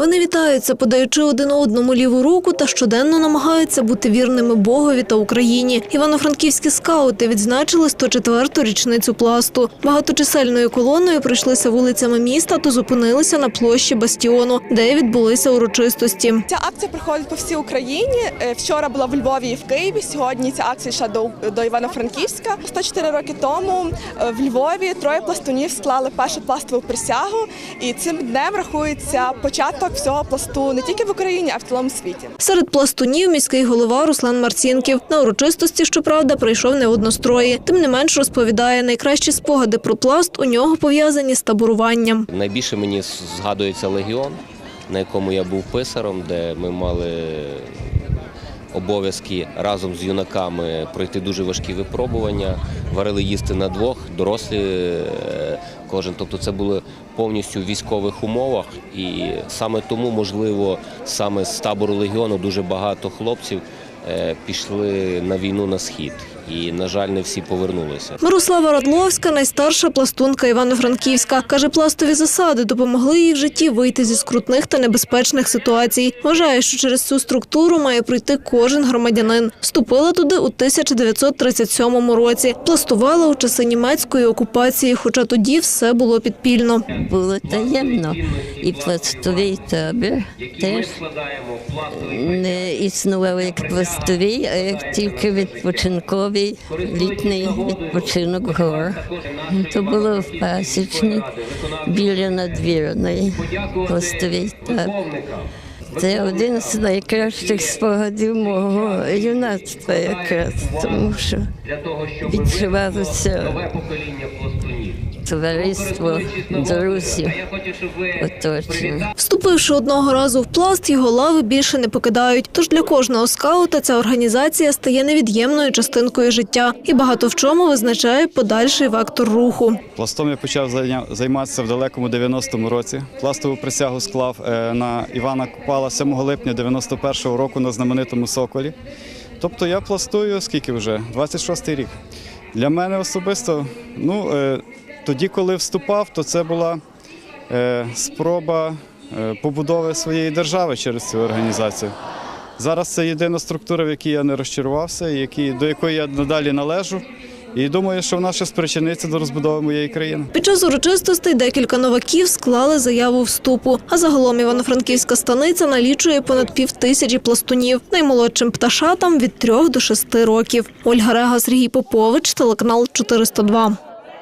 Вони вітаються, подаючи один одному ліву руку та щоденно намагаються бути вірними Богові та Україні. Івано-франківські скаути відзначили 104-ту річницю пласту. Багаточисельною колоною пройшлися вулицями міста та зупинилися на площі Бастіону, де відбулися урочистості. Ця акція проходить по всій Україні. Е, Вчора була в Львові і в Києві. Сьогодні ця акція йшла до, до Івано-Франківська. 104 роки тому е, в Львові троє пластунів склали першу пластову присягу, і цим днем рахується початок всього пласту не тільки в Україні, а в цілому світі. Серед пластунів міський голова Руслан Марцінків. На урочистості, щоправда, прийшов не в однострої. Тим не менш розповідає, найкращі спогади про пласт у нього пов'язані з таборуванням. Найбільше мені згадується легіон, на якому я був писаром, де ми мали обов'язки разом з юнаками пройти дуже важкі випробування, варили їсти на двох, дорослі е, кожен. Тобто це було повністю в військових умовах, і саме тому, можливо, саме з табору легіону дуже багато хлопців пішли на війну на схід. І, на жаль, не всі повернулися. Мирослава Радловська, найстарша пластунка Івано-Франківська, каже, пластові засади допомогли їй в житті вийти зі скрутних та небезпечних ситуацій. Вважає, що через цю структуру має пройти кожен громадянин. Вступила туди у 1937 році. Пластувала у часи німецької окупації, хоча тоді все було підпільно. було таємно. І пластовий табір теж не існував як пластовий, а як тільки відпочинковий літній відпочинок гор. То було в пасічні біля надвірної пластовий табір. Це один з найкращих спогадів мого юнацтва якраз, тому що відчувалося товариство друзів оточення. Вступивши одного разу в пласт, його лави більше не покидають. Тож для кожного скаута ця організація стає невід'ємною частинкою життя і багато в чому визначає подальший вектор руху. Пластом я почав займатися в далекому 90-му році. Пластову присягу склав е, на Івана Купала 7 липня 91-го року на знаменитому Соколі. Тобто я пластую скільки вже? 26-й рік. Для мене особисто, ну е, тоді, коли вступав, то це була е, спроба е, побудови своєї держави через цю організацію. Зараз це єдина структура, в якій я не розчарувався, до якої я надалі належу. І думаю, що вона ще спричиниться до розбудови моєї країни. Під час урочистостей декілька новаків склали заяву вступу. А загалом Івано-Франківська станиця налічує понад пів тисячі пластунів. Наймолодшим пташатам від трьох до шести років. Ольга Рега, Сергій Попович, телеканал 402.